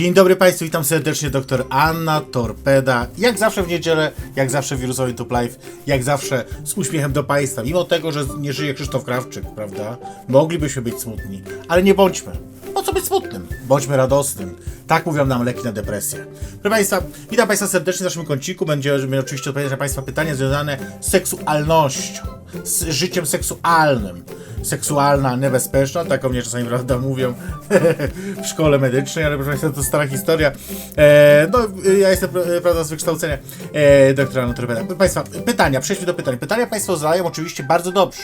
Dzień dobry Państwu, witam serdecznie, doktor Anna Torpeda. Jak zawsze w niedzielę, jak zawsze w Wirusowy Tube Live, jak zawsze z uśmiechem do Państwa. Mimo tego, że nie żyje Krzysztof Krawczyk, prawda? Moglibyśmy być smutni, ale nie bądźmy. Po co być smutnym? Bądźmy radosnym. Tak mówią nam leki na depresję. Proszę Państwa, witam Państwa serdecznie w naszym kąciku. Będziemy oczywiście odpowiadać na Państwa pytania związane z seksualnością, z życiem seksualnym. Seksualna, niebezpieczna, tak o mnie czasami prawda mówią w szkole medycznej, ale proszę Państwa, to stara historia. E, no, ja jestem e, prawda z wykształcenia e, doktora Notorpeda. Proszę Państwa, pytania, przejdźmy do pytań. Pytania Państwo zadają oczywiście bardzo dobrze.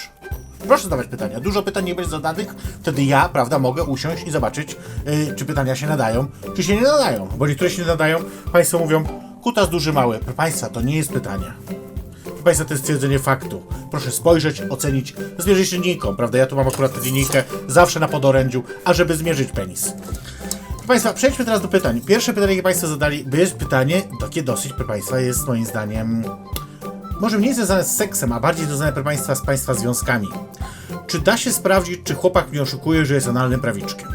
Proszę zadawać pytania. Dużo pytań nie będzie zadanych, wtedy ja, prawda, mogę usiąść i zobaczyć, y, czy pytania się nadają, czy się nie nadają. Bo niektóre się nie nadają, Państwo mówią, kutas duży, mały. Proszę Państwa, to nie jest pytanie. Proszę to jest stwierdzenie faktu. Proszę spojrzeć, ocenić, zmierzyć linijką, prawda? Ja tu mam akurat tę linijkę zawsze na podorędziu, ażeby zmierzyć penis. Proszę Państwa, przejdźmy teraz do pytań. Pierwsze pytanie, jakie Państwo zadali, jest pytanie, takie dosyć, proszę Państwa, jest moim zdaniem może mniej związane z seksem, a bardziej związane, proszę Państwa, z Państwa związkami. Czy da się sprawdzić, czy chłopak mnie oszukuje, że jest analnym prawiczkiem?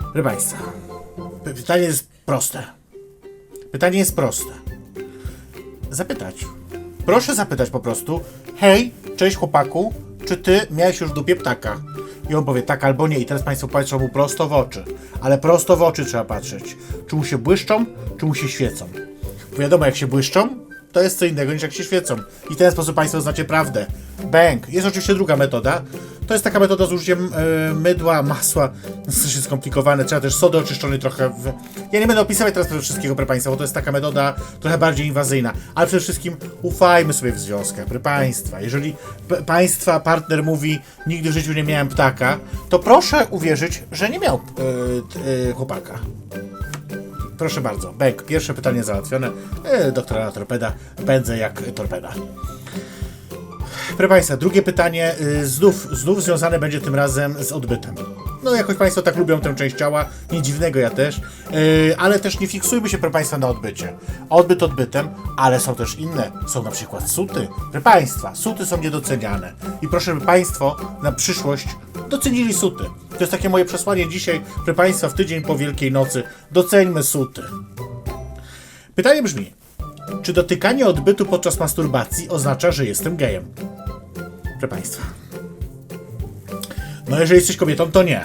Proszę Państwa, py- pytanie jest proste. Pytanie jest proste. Zapytać. Proszę zapytać po prostu, hej, cześć chłopaku, czy ty miałeś już w dupie ptaka? I on powie tak albo nie i teraz Państwo patrzą mu prosto w oczy. Ale prosto w oczy trzeba patrzeć. Czy mu się błyszczą, czy mu się świecą. Bo wiadomo, jak się błyszczą, to jest co innego niż jak się świecą. I w ten sposób Państwo znacie prawdę. Bang. Jest oczywiście druga metoda. To jest taka metoda z użyciem e, mydła, masła. Dość skomplikowane. Trzeba też sody oczyszczonej trochę. W... Ja nie będę opisywać teraz tego wszystkiego, proszę Państwa, bo to jest taka metoda trochę bardziej inwazyjna. Ale przede wszystkim ufajmy sobie w związkach, proszę Państwa. Jeżeli Państwa partner mówi, nigdy w życiu nie miałem ptaka, to proszę uwierzyć, że nie miał e, e, chłopaka. Proszę bardzo, Bęk, pierwsze pytanie załatwione. E, doktora Torpeda, pędzę jak torpeda. Proszę Państwa, drugie pytanie y, znów, znów związane będzie tym razem z odbytem. No jakoś Państwo tak lubią tę część ciała, nie dziwnego ja też, y, ale też nie fiksujmy się, proszę Państwa, na odbycie. Odbyt odbytem, ale są też inne, są na przykład suty. Proszę Państwa, suty są niedoceniane i proszę, by Państwo na przyszłość docenili suty. To jest takie moje przesłanie dzisiaj, proszę Państwa, w tydzień po Wielkiej Nocy, doceńmy suty. Pytanie brzmi, czy dotykanie odbytu podczas masturbacji oznacza, że jestem gejem? Proszę Państwa. No jeżeli jesteś kobietą, to nie.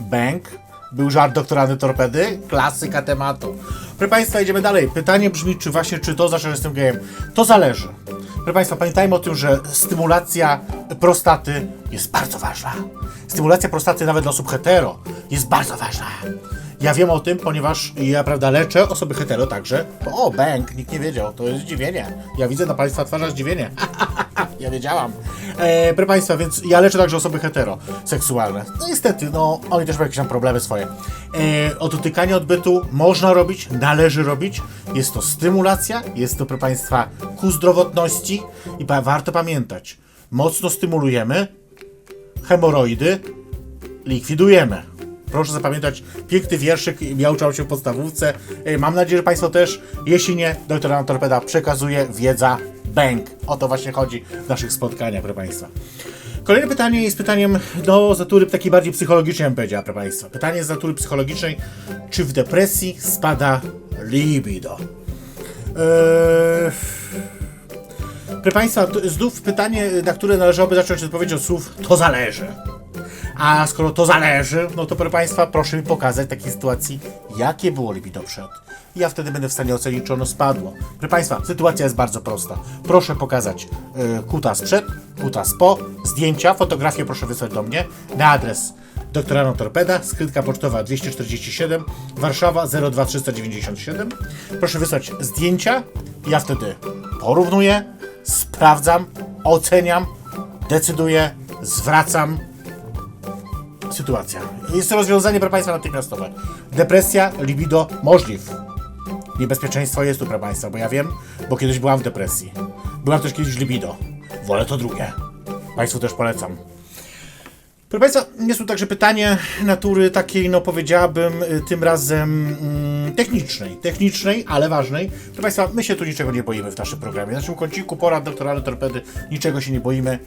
Bank. Był żart doktorany torpedy. Klasyka tematu. Proszę Państwa, idziemy dalej. Pytanie brzmi, czy właśnie, czy to oznacza, że jestem gejem? To zależy. Proszę Państwa, pamiętajmy o tym, że stymulacja prostaty jest bardzo ważna. Stymulacja prostaty nawet dla osób hetero jest bardzo ważna. Ja wiem o tym, ponieważ ja, prawda, leczę osoby hetero także. O, bank, nikt nie wiedział, to jest zdziwienie. Ja widzę na Państwa twarzach zdziwienie. ja wiedziałam. E, proszę Państwa, więc ja leczę także osoby heteroseksualne. No niestety, no, oni też mają jakieś tam problemy swoje. E, odbytu można robić, należy robić. Jest to stymulacja, jest to, proszę Państwa, ku zdrowotności i pa- warto pamiętać, mocno stymulujemy, hemoroidy likwidujemy. Proszę zapamiętać piękny wierszyk, miał się w podstawówce. Mam nadzieję, że Państwo też. Jeśli nie, doktor Anna Torpeda przekazuje wiedza bank. O to właśnie chodzi w naszych spotkaniach, proszę Państwa. Kolejne pytanie jest pytaniem no, z natury takiej bardziej psychologicznej, bym powiedziała, proszę Państwa. Pytanie z natury psychologicznej. Czy w depresji spada libido? Eee... Proszę Państwa, znów pytanie, na które należałoby zacząć odpowiedzieć od słów to zależy. A skoro to zależy, no to proszę Państwa, proszę mi pokazać takiej sytuacji, jakie było libido przed. Ja wtedy będę w stanie ocenić, czy ono spadło. Proszę Państwa, sytuacja jest bardzo prosta. Proszę pokazać y, kutas przed, kutas po, zdjęcia, fotografię proszę wysłać do mnie na adres doktorano Torpeda, skrytka pocztowa 247, Warszawa 02397. Proszę wysłać zdjęcia, ja wtedy porównuję, sprawdzam, oceniam, decyduję, zwracam, sytuacja. Jest to rozwiązanie, proszę Państwa, natychmiastowe. Depresja, libido, możliw. Niebezpieczeństwo jest tu, proszę Państwa, bo ja wiem, bo kiedyś byłam w depresji. Byłam też kiedyś w libido. Wolę to drugie. Państwu też polecam. Proszę Państwa, jest tu także pytanie natury takiej, no powiedziałabym, y, tym razem mm, technicznej. Technicznej, ale ważnej. Proszę Państwa, my się tu niczego nie boimy w naszym programie. W naszym kąciku porad doktoralne torpedy niczego się nie boimy.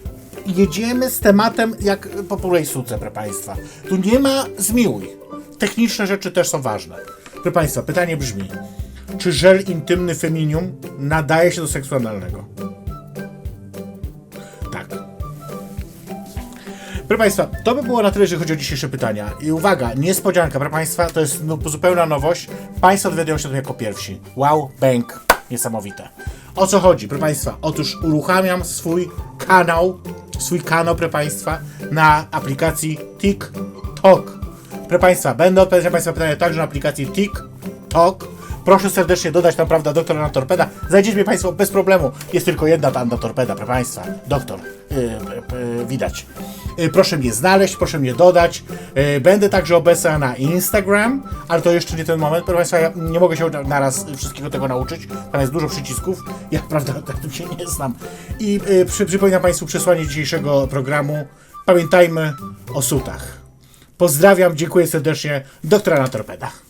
Jedziemy z tematem jak po pulej suce, proszę Państwa. Tu nie ma zmiłuj. techniczne rzeczy też są ważne. Proszę Państwa, pytanie brzmi, czy żel intymny Feminium nadaje się do seksu analnego? Tak. Proszę Państwa, to by było na tyle, jeżeli chodzi o dzisiejsze pytania. I uwaga, niespodzianka, proszę Państwa, to jest no, zupełna nowość. Państwo dowiadują się o tym jako pierwsi. Wow, bang, niesamowite. O co chodzi, proszę Państwa? Otóż uruchamiam swój kanał, swój kanał, proszę Państwa, na aplikacji TikTok. Proszę Państwa, będę odpowiadać na Państwa pytania także na aplikacji TikTok. Proszę serdecznie dodać tam, prawda, doktora na torpeda. Znajdziecie mnie Państwo bez problemu. Jest tylko jedna tam na torpeda, proszę Państwa. Doktor. Yy, yy, widać. Yy, proszę mnie znaleźć, proszę mnie dodać. Yy, będę także obecny na Instagram, ale to jeszcze nie ten moment. Proszę Państwa, ja nie mogę się naraz wszystkiego tego nauczyć. Tam jest dużo przycisków. Ja, prawda, tak tym się nie znam. I yy, przy, przypominam Państwu przesłanie dzisiejszego programu. Pamiętajmy o sutach. Pozdrawiam, dziękuję serdecznie. Doktora na torpedach.